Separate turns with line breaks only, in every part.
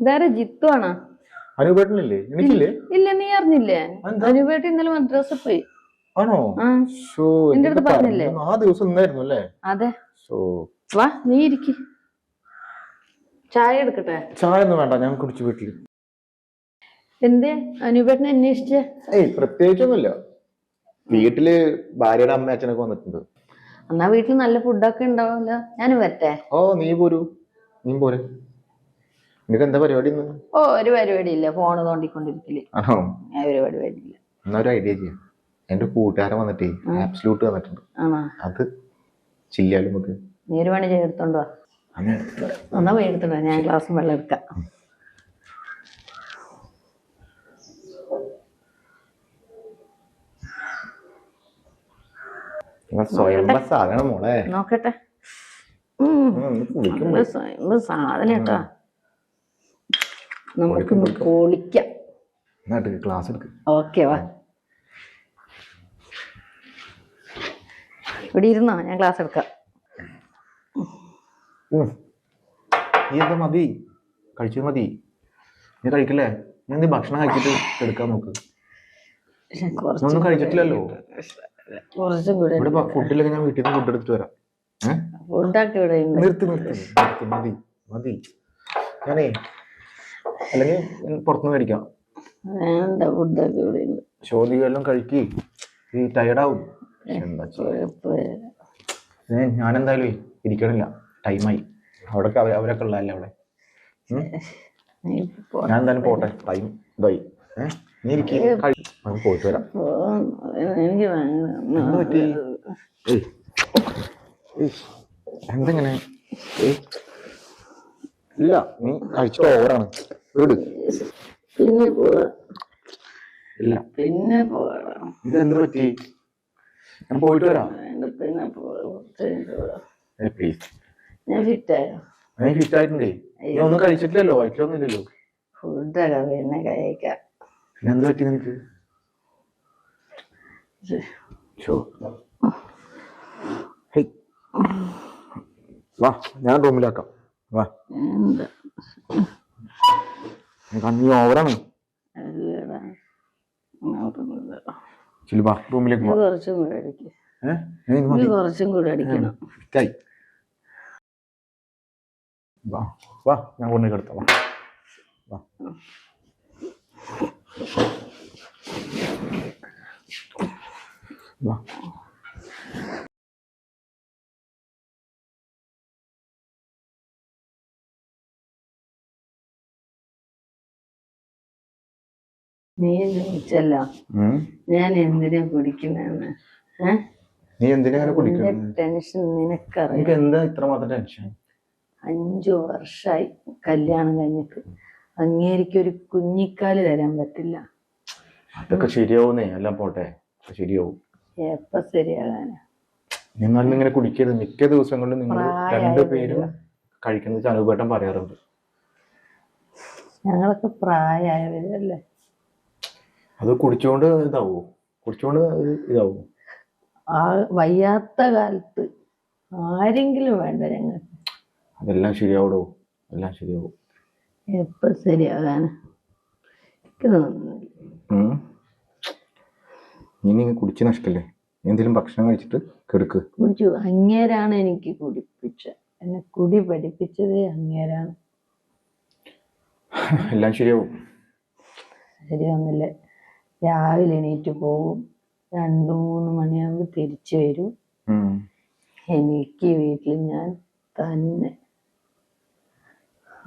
ഇതാരാ ജിത്തു ആണോ?
അനുപേട്ടനില്ലേ? എനിക്കില്ലേ?
ഇല്ല നീ അറിഞ്ഞില്ലേ?
അതെന്താ?
ഇന്നലെ മദ്രാസ് പോയി.
ആണോ?
എന്റെ അടുത്ത് പറഞ്ഞില്ലേ?
ആ ദിവസം ഇന്നായിരുന്നു അല്ലേ?
അതെ. വാ നീ ഇരിക്കി. ചായ എടുക്കട്ടെ?
ചായ ഒന്നും വേണ്ട ഞാൻ കുടിച്ചു വീട്ടിൽ.
എന്തേ? അനുപേട്ടനെ അന്വേഷിച്ചേ?
ഏയ് പ്രത്യേകിച്ചൊന്നുമില്ല. വീട്ടിൽ ഭാര്യയുടെ അമ്മ അച്ഛനൊക്കെ വന്നിട്ടുണ്ട്.
എന്നാ വീട്ടിൽ നല്ല ഫുഡൊക്കെ ഉണ്ടാവുമല്ലോ. ഞാൻ വരട്ടെ.
ഓ നീ പോരൂ. നീ പോരെ. നിനക്ക് എന്താ പരിപാടി
ഓ ഒരു പരിപാടി ഇല്ല ഫോണ് തോണ്ടിക്കൊണ്ടിരിക്കൽ.
ആണോ?
ഒരു പരിപാടി ഇല്ല
എന്നാ ഒരു ഐഡിയ ചെയ്യാം. എന്റെ കൂട്ടുകാരൻ വന്നിട്ടേ ആബ്സലൂട്ട് വന്നിട്ടുണ്ട്. അത് ചില്ലാലും നമുക്ക്?
നീ ഒരു പണി ചെയ്തെടുത്തോണ്ടോ എന്നാ പോയി എടുത്തോണ്ടോ ഞാൻ ഗ്ലാസ് വെള്ളം എടുക്കാം.
നിങ്ങൾ സ്വയംഭ സാധനം മോളെ.
നോക്കട്ടെ. സ്വയംഭ
ഉം, ഒന്ന്
സ- നല്ല സാധനം കേട്ടോ. നമുക്കൊന്ന് പൊളിക്കാം
ക്ലാസ് എടുക്ക്.
ഓക്കെ വാ. ഇവിടെ ഇരുന്നോ? ഞാൻ ക്ലാസ് എടുക്കാം.
നീ എന്താ മതി? കഴിച്ചു മതി. നീ കഴിക്കില്ലേ? നീ നീ ഭക്ഷണം കഴിച്ചിട്ട് എടുക്കാൻ നോക്ക്. ഒന്നും കഴിച്ചിട്ടില്ലല്ലോ.
കുറച്ചും കൂടെ
ഇവിടെ ഫുഡിലൊക്കെ ഞാൻ വീട്ടിൽ നിന്ന് ഫുഡ് എടുത്തിട്ട് വരാം.
ഫുഡൊക്കെ ഇവിടെ
നിർത്തി നിർത്തി നിർത്തി. മതി മതി. ഞാനേ അല്ലെങ്കിൽ പുറത്തുനിന്ന് മേടിക്കാം.
വേണ്ട ഫുഡൊക്കെ ഇവിടെ ഉണ്ട്.
ചോദ്യം എല്ലാം കഴിക്കി. ഈ ടയർഡാവും എന്താ ഞാനെന്തായാലും ഇരിക്കണില്ല. ടൈമായി അവിടെ അവ- അവരൊക്കെ ഉള്ളതല്ലേ അവിടെ. ഞാൻ എന്തായാലും പോട്ടെ. ടൈം ഇതായി. നീ ഇരിക്ക്. പോയിട്ട് വരാം. എന്തെങ്ങനെ? ഇല്ല നീ കഴിച്ചിട്ട് ഓവറാണ്
പിന്നെ
ഇല്ല.
പിന്നെ പോവാം.
ഇത് എന്ത് പറ്റി? ഞാൻ പോയിട്ട് വരാം.
പിന്നെ ഞാൻ ഫിറ്റായോ?
ഞാൻ ഫിറ്റ് ആയിട്ടുണ്ടേ. നീ ഒന്നും കഴിച്ചിട്ടില്ലല്ലോ. വയറ്റിലൊന്നും ഇല്ലല്ലോ
ഫുഡൊക്കെ പിന്നെ കഴിക്കാം.
പിന്നെ എന്ത് പറ്റി നിനക്ക്. വാ ഞാൻ റൂമിലാക്കാം. വാ.
എന്താ?
നീ ഓവറാണ് റൂമിലേക്ക്
കുറച്ചും കൂടെ അടിക്കും കുറച്ചും കൂടെ അടിക്കണം
വാ വാ ഞാൻ കൊണ്ടു കിടത്താം വാ
നീ ചോദിച്ചല്ലോ. ഞാൻ എന്തിനാ കുടിക്കുന്നതെന്ന്?
നീ എന്തിനാ കുടിക്കുന്നത്
ടെൻഷൻ നിനക്കറിയാം?
നിനക്ക് എന്താ ഇത്രമാത്രം ടെൻഷൻ?
അഞ്ചു വർഷമായി കല്യാണം കഴിഞ്ഞിട്ട്. അങ്ങേരിക്ക് ഒരു കുഞ്ഞിക്കാൽ തരാൻ പറ്റില്ല.
അതൊക്കെ ശരിയാവുന്നേ. എല്ലാം പോട്ടെ. ശരിയാവും.
എപ്പ ശരിയാകാനാ?
നീ എന്നാലും ഇങ്ങനെ കുടിക്കരുത്. മിക്ക ദിവസങ്ങളിലും നിങ്ങൾ
രണ്ടു
രണ്ടുപേരും
കഴിക്കുന്ന
കഴിക്കുന്നത് ചനുപേട്ടൻ പറയാറുണ്ട്.
ഞങ്ങളൊക്കെ പ്രായമായവരല്ലേ
അത് കുടിച്ചോണ്ട് ഇതാവോ. കുടിച്ചോണ്ട് ഇതാവോ.
ആ വയ്യാത്ത കാലത്ത് ആരെങ്കിലും വേണ്ട ഞങ്ങൾ
അതെല്ലാം ശരിയാവടോ? എല്ലാം ശരിയാവും.
എപ്പോ ശരിയാകാനാ? എനിക്ക് തോന്നുന്നില്ല.
ഉം. നീ നീ കുടിച്ച് നഷ്ടല്ലേ എന്തെങ്കിലും ഭക്ഷണം കഴിച്ചിട്ട് കെടുക്ക്.
കുടിച്ചു. അങ്ങേരാണ് എനിക്ക് കുടിപ്പിച്ച. എന്നെ കുടി പഠിപ്പിച്ചത് അങ്ങേരാണ്.
എല്ലാം ശരിയാവും.
ശരിയൊന്നുമില്ല രാവിലെ എണീറ്റ് പോകും രണ്ടു മൂന്ന് മണിയാകുമ്പോൾ തിരിച്ചു വരും. എനിക്ക് വീട്ടിൽ ഞാൻ തന്നെ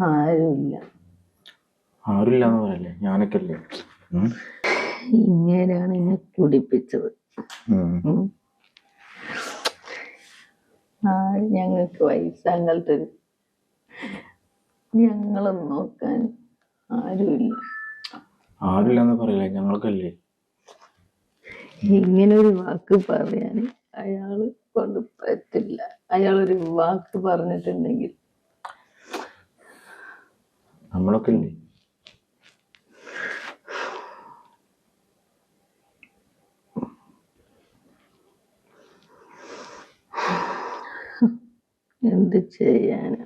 ആരുമില്ല.
ആരില്ല പറയല്ലേ? ഞാനൊക്കെ.
ഇങ്ങനെയാണ് എന്നെ കുടിപ്പിച്ചത്. ഞങ്ങൾക്ക് വയസ്സാങ്കൽ തരും ഞങ്ങളെ നോക്കാൻ ആരുമില്ല.
ആരുമില്ലാന്ന് പറയില്ല ഞങ്ങൾക്കല്ലേ?
ഇങ്ങനെ ഒരു വാക്ക് പറയാൻ അയാൾ കൊണ്ട് പറ്റില്ല. അയാൾ ഒരു വാക്ക് പറഞ്ഞിട്ടുണ്ടെങ്കിൽ.
നമ്മളൊക്കെ ഇല്ലേ?
എന്ത് ചെയ്യാനാ.